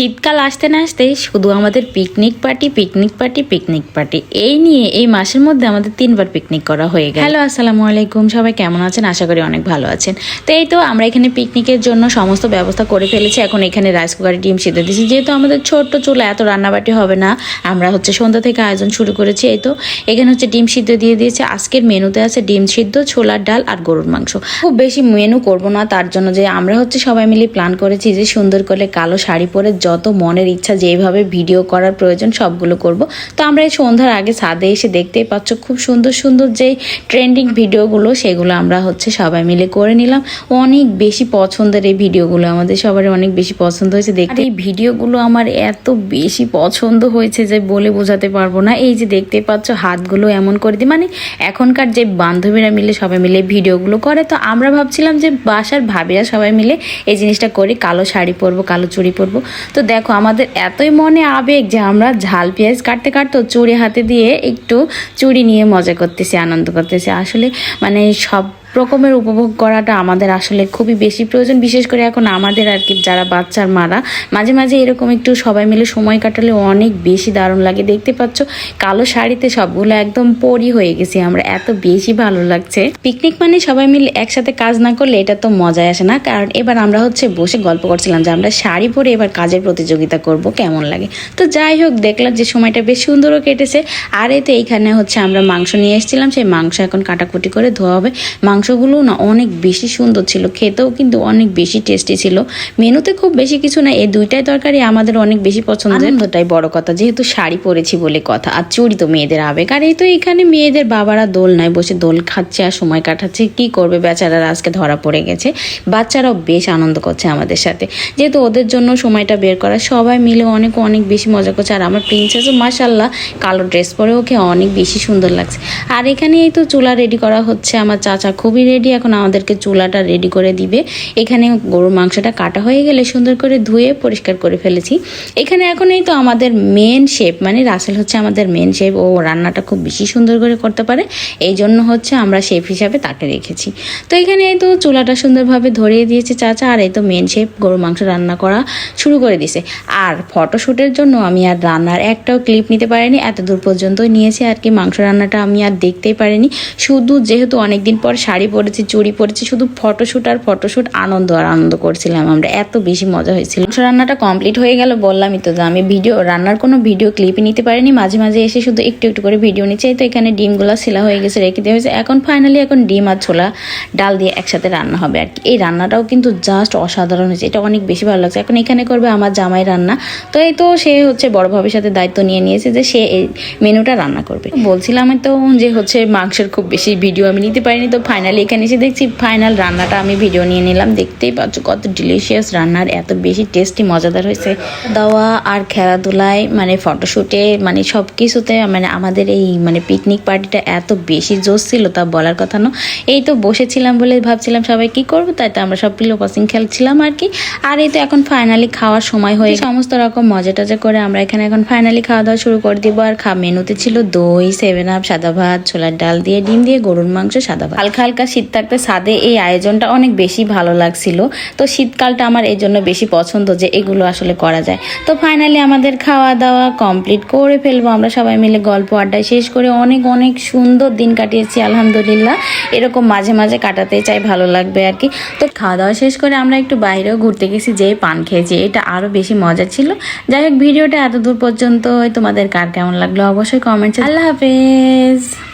শীতকাল আসতে না আসতেই শুধু আমাদের picnic party picnic party picnic party এই নিয়ে এই মাসের মধ্যে আমাদের তিনবার পিকনিক করা হয়ে গেল। হ্যালো, আসসালামু আলাইকুম। সবাই কেমন আছেন? আশা করি অনেক ভালো আছেন। তো এই তো আমরা এখানে পিকনিকের জন্য সমস্ত ব্যবস্থা করে ফেলেছি। এখন এখানে রাইস কুকারে ডিম সিদ্ধ দিয়েছি। যেহেতু আমাদের ছোট্ট চুলা, এত রান্নাবাটি হবে না। আমরা হচ্ছে সন্ধ্যা থেকে আয়োজন শুরু করেছি এই তো। এখানে হচ্ছে ডিম সিদ্ধ দিয়ে দিয়েছে। আজকের মেনুতে আছে ডিম সিদ্ধ, ছোলার ডাল আর গরুর মাংস। খুব বেশি মেনু করব না, তার জন্য যে আমরা হচ্ছে সবাই মিলে প্ল্যান করেছি যে সুন্দর করে কালো শাড়ি পরে যত মনের ইচ্ছা যেভাবে ভিডিও করার প্রয়োজন সবগুলো করব। তো আমরা এই সন্ধ্যার আগে ছাদে এসে দেখতেই পাচ্ছ খুব সুন্দর সুন্দর যে ট্রেন্ডিং ভিডিওগুলো, সেগুলো আমরা হচ্ছে সবাই মিলে করে নিলাম। অনেক বেশি পছন্দের এই ভিডিওগুলো, আমাদের সবার অনেক বেশি পছন্দ হয়েছে দেখতে। এই ভিডিওগুলো আমার এত বেশি পছন্দ হয়েছে যে বলে বোঝাতে পারব না। এই যে দেখতে পাচ্ছ হাতগুলো এমন করে দিই মানে এখনকার যে বান্ধবীরা মিলে সবাই মিলে ভিডিওগুলো করে, তো আমরা ভাবছিলাম যে বাসার ভাবিরা সবাই মিলে এই জিনিসটা করি, কালো শাড়ি পরবো, কালো চুড়ি পরবো। তো দেখো, আমাদের এতই মনে আবেগ যে আমরা ঝাল পেঁয়াজ কাটতে কাটতে চুড়ি হাতে দিয়ে একটু চুড়ি নিয়ে মজা করতেছি, আনন্দ করতেছি। আসলে মানে সব রকমের উপভোগ করাটা আমাদের আসলে খুবই বেশি প্রয়োজন। বিশেষ করে এখন আমাদের আর কি যারা বাচ্চার মারা, মাঝে মাঝে এরকম একটু সবাই মিলে সময় কাটালে অনেক বেশি দারুণ লাগে। দেখতে পাচ্ছ, কালো শাড়িতে সবগুলো একদম পরি হয়ে গেছি আমরা। এত বেশি ভালো লাগছে। পিকনিক মানে সবাই মিলে একসাথে কাজ না করলে এটা তো মজায় আসে না। কারণ এবার আমরা হচ্ছে বসে গল্প করছিলাম যে আমরা শাড়ি পরে এবার কাজের প্রতিযোগিতা করব, কেমন লাগে? তো যাই হোক, দেখলাম যে সময়টা বেশ সুন্দরও কেটেছে। আর এতে এইখানে হচ্ছে আমরা মাংস নিয়ে এসেছিলাম। সেই মাংস এখন কাটাকুটি করে ধোয়া হবে। মাংসগুলো না অনেক বেশি সুন্দর ছিল, খেতেও কিন্তু অনেক বেশি টেস্টি ছিল। মেনুতে খুব বেশি কিছু না, এই দুইটাই তরকারি আমাদের অনেক বেশি পছন্দের। আনন্দটাই বড় কথা, যেহেতু শাড়ি পরেছি বলে কথা, আর চুড়ি তো মেয়েদের আবেগ। আর এই তো এখানে মেয়েদের বাবারা দোল নাই, বসে দোল খাচ্ছে আর সময় কাটাচ্ছে, কি করবে বেচারারা আজকে ধরা পড়ে গেছে। বাচ্চারাও বেশ আনন্দ করছে আমাদের সাথে। যেহেতু ওদের জন্য সময়টা বের করা, সবাই মিলে অনেক অনেক বেশি মজা করছে। আর আমার প্রিন্সেসও মাসাল্লাহ কালো ড্রেস পরে ওকে অনেক বেশি সুন্দর লাগছে। আর এখানে এই তো চুলা রেডি করা হচ্ছে আমার চাচা খুবই রেডি এখন আমাদেরকে চুলাটা রেডি করে দিবে। এখানে গরুর মাংসটা কাটা হয়ে গেলে সুন্দর করে ধুয়ে পরিষ্কার করে ফেলেছি। এখানে এখন এই তো আমাদের মেন শেপ মানে রাসেল হচ্ছে আমাদের মেন শেপ ও রান্নাটা খুব বেশি সুন্দর করে করতে পারে। এই জন্য হচ্ছে আমরা শেপ হিসাবে তাকে রেখেছি। তো এখানে এই তো চুলাটা সুন্দরভাবে ধরিয়ে দিয়েছে চাচা, আর এই তো মেন শেপ গরু মাংস রান্না করা শুরু করে দিছে। আর ফটোশ্যুটের জন্য আমি আর রান্নার একটাও ক্লিপ নিতে পারিনি এত দূর পর্যন্তই নিয়েছি আর কি। মাংস রান্নাটা আমি আর দেখতেই পারিনি। শুধু যেহেতু অনেকদিন পর শাড়ি পরেছি, চুড়ি পরেছি, শুধু ফটোশ্যুট আর ফটোশ্যুট আনন্দ আর আনন্দ করছিলাম আমরা। এত বেশি মজা হয়েছিল। রান্নাটা কমপ্লিট হয়ে গেল, বললামই তো আমি ভিডিও রান্নার কোনো ভিডিও ক্লিপই নিতে পারিনি। মাঝে মাঝে এসে শুধু একটু একটু করে ভিডিও নিচ্ছি। তো এখানে ডিমগুলো ছিলা হয়ে গেছে, রেখে দেওয়া হয়েছে। এখন ফাইনালি এখন ডিম আর ছোলা, ডাল দিয়ে একসাথে রান্না হবে আর কি। এই রান্নাটাও কিন্তু জাস্ট অসাধারণ হয়েছে। এটা অনেক বেশি ভালো লাগছে। এখন এখানে করবে আমার জামাই রান্না। তো এই তো সে হচ্ছে বড় ভাবির সাথে দায়িত্ব নিয়ে নিয়েছে যে সে এই মেনুটা রান্না করবে। বলছিলাম তো যে হচ্ছে মাংসের খুব বেশি ভিডিও আমি নিতে পারিনি, তো ফাইনালি এখানে এসে দেখছি ফাইনাল রান্নাটা আমি ভিডিও নিয়ে নিলাম। দেখতেই পাচ্ছ কত ডিলিশিয়াস রান্নার, এত বেশি টেস্টি মজাদার হয়েছে। দাওয়া আর খেলাধুলায় মানে ফটোশ্যুটে মানে সব কিছুতে মানে আমাদের এই মানে পিকনিক পার্টিটা এত বেশি জোশ ছিল তা বলার কথা না। এই তো বসেছিলাম বলে ভাবছিলাম সবাই কি করব, তাই তো আমরা সব পিলো পাসিং খেলছিলাম আর কি। আর এই তো এখন ফাইনালি খাওয়ার সময় হয়ে সমস্ত রকম মজা টজা করে আমরা এখানে এখন ফাইনালি খাওয়া দাওয়া শুরু করে দিব। আর খা, মেনুতে ছিল দই সেভেন আপ সাদা ভাত, ছোলার ডাল দিয়ে, ডিম দিয়ে, গরুর মাংস, সাদা ভাত। হালকা হালকা শীত থাকতে সাদে এই আয়োজনটা অনেক বেশি ভালো লাগছিল। তো শীতকালটা আমার এই জন্য বেশি পছন্দ যে এগুলো আসলে করা যায়। তো ফাইনালি আমাদের খাওয়া দাওয়া কমপ্লিট করে ফেলব। আমরা সবাই মিলে গল্প আড্ডায় শেষ করে অনেক অনেক সুন্দর দিন কাটিয়েছি, আলহামদুলিল্লাহ। এরকম মাঝে মাঝে কাটাতে চাই, ভালো লাগবে আর কি। তো খাওয়া দাওয়া শেষ করে আমরা একটু বাইরেও ঘুরতে গেছি যে পান খেয়েছি। এটা আরও বেশি মজা ছিল। যাই হোক, ভিডিওটা এত দূর পর্যন্ত তোমাদের কার কেমন লাগল অবশ্যই কমেন্টস আল্লাহ হাফেজ।